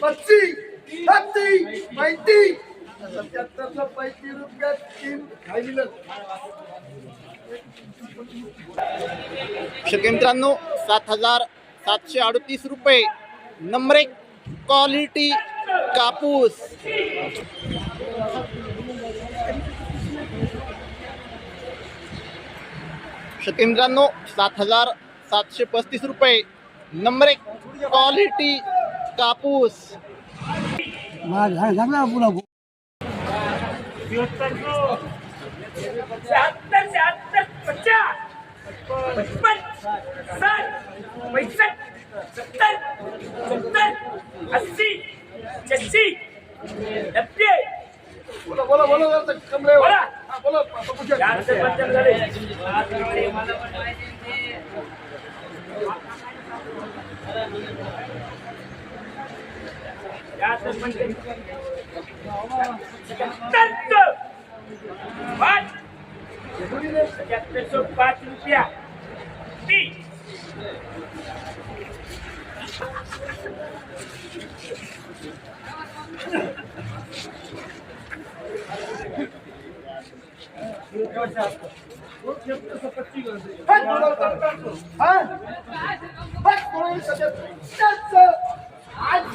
પચીસ પચીસ પચીસ પચીસ सत्याहत्तर पैंतीस रुपयात तीन मित्रांनो सात हजार सातशे अडतीस रुपये नंबर एक क्वालिटी कापूस. मित्रांनो सात हजार सातशे पस्तीस रुपये नंबर एक क्वालिटी कापूस. शहात्तर शहात्तर पचास पचपन साठ पैसठ सत्तर सत्तर अस्सी शहाऐंशी नब्बे बोला बोला बोला जरा कमरे बोला. हा, बोला आता पूछा. चारशे पंच्याण्णव झाले चारशे पंच्याण्णव सत्तर पाच सत्याहत्तर पाच रुपया तीस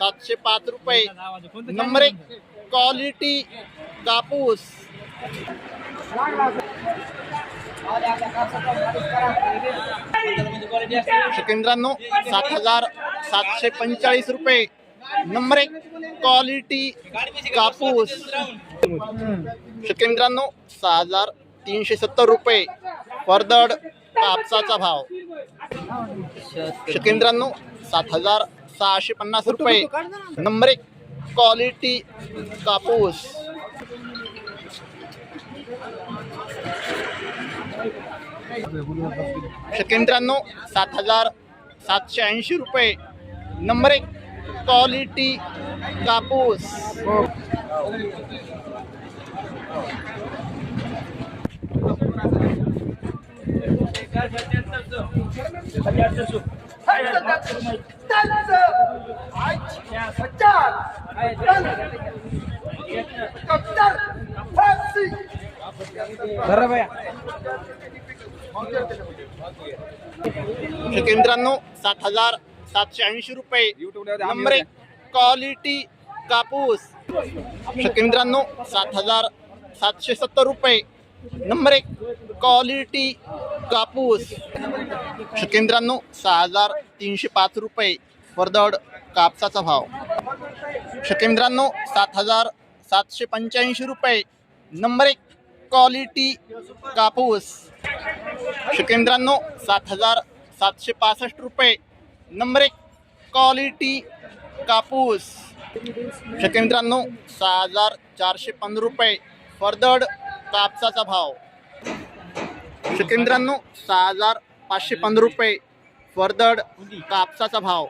सातशे पाच रुपये. नंबर एक क्वालिटी कापूस मित्रांनो सात हजार सातशे पंचेचाळीस रुपये. नंबर एक क्वालिटी कापूस मित्रांनो सहा हजार तीनशे सत्तर रुपये. वर्दड कापसाचा भाव. मित्रांनो सात हजार सहाशे पन्नास रुपये. नंबर एक क्वालिटी कापूस. शेतकरी मित्रांनो सात हजार सातशे ऐंशी रुपये. नंबर एक क्वालिटी कापूस. मित्रांनो सात हजार सातशे ऐंशी रुपये. नंबर एक क्वालिटी कापूस. मित्रांनो सात हजार सातशे सत्तर रुपये. नंबर एक क्वालिटी कापूस. शेतकरी सहा हजार तीनशे पाच रुपये फरदड कापसाचा भाव. शकेंद्रांनो सात हजार सातशे पंच्याऐंशी रुपये नंबर एक क्वालिटी कापूस. शकेंद्रांनो सात हजार सातशे पासष्ट रुपये नंबर एक क्वालिटी कापूस. शकेंद्रांनो सहा हजार चारशे पंधरा रुपये फरदड कापसाचा भाव. शेतकऱ्यांनो सहा हजार पाचशे पंधरा रुपये फरदड कापसाचा भाव.